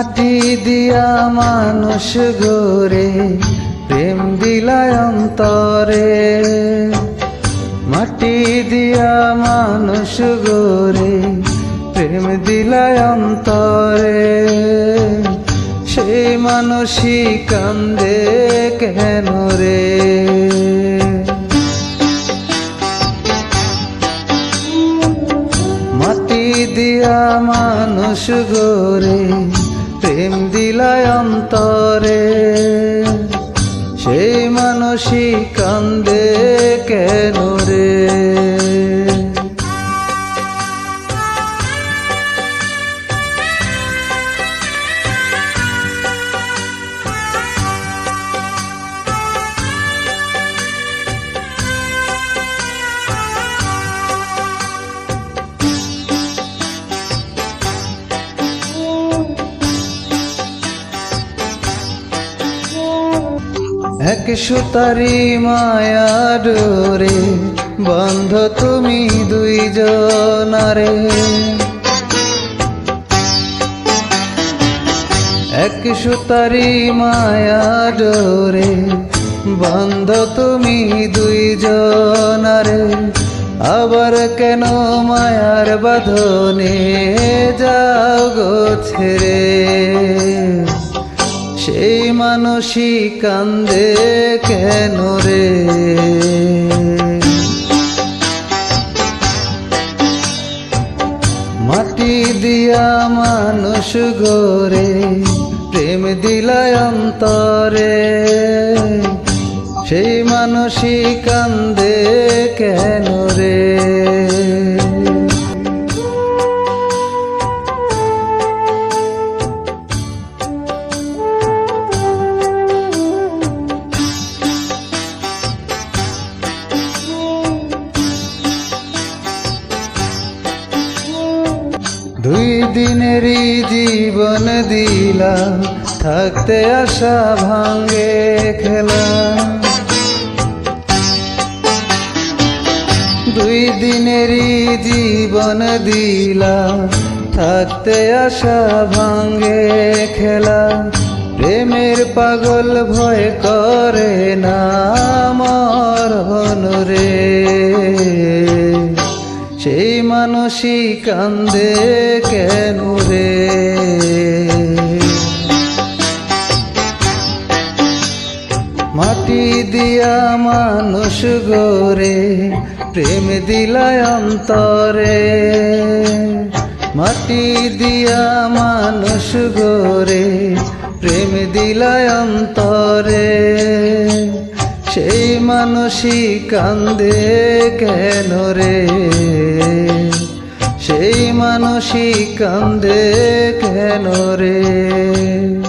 মাটি দিয়া মানুষ গরে প্রেম দিলায় অন্তরে। মাটি দিয়া মানুষ গরে প্রেম দিলায় অন্তরে। সেই মানুষই কান্দে কেন রে? মাটি দিয়া মানুষ গরে প্রেম দিলায় অন্তরে সেই মানসিক কান্দে এক সুতারি মায়া ডোরে বন্ধ তুমি দুইজনারে। এক সুতারি মায়া ডোরে বন্ধ তুমি দুইজনারে। আবার কেন মায়ার বাঁধনে যাও গো ছেড়ে? সেই মানুষই কান্দে কেন রে? মাটি দিয়া মানুষ গরে প্রেম দিলায় অন্তরে। সেই মানুষই কান্দে কেন রে? দুই দিনেরই জীবন দিলা, থাকতে আশা ভাঙ্গে খেলা। দুই দিনেরই জীবন দিলা, থাকতে আশা ভাঙ্গে খেলা। প্রেমের পাগল ভয় করে না মরণ রে সেই মানুষই কান্দে কেন রে? মাটি দিয়া মানুষ গরে প্রেম দিলায় অন্তরে। মাটি দিয়া মানুষ গরে প্রেম দিলায় অন্তরে। সেই মানুষই কান্দে কেন রে? সেই মানসিক কান্দে কেন রে?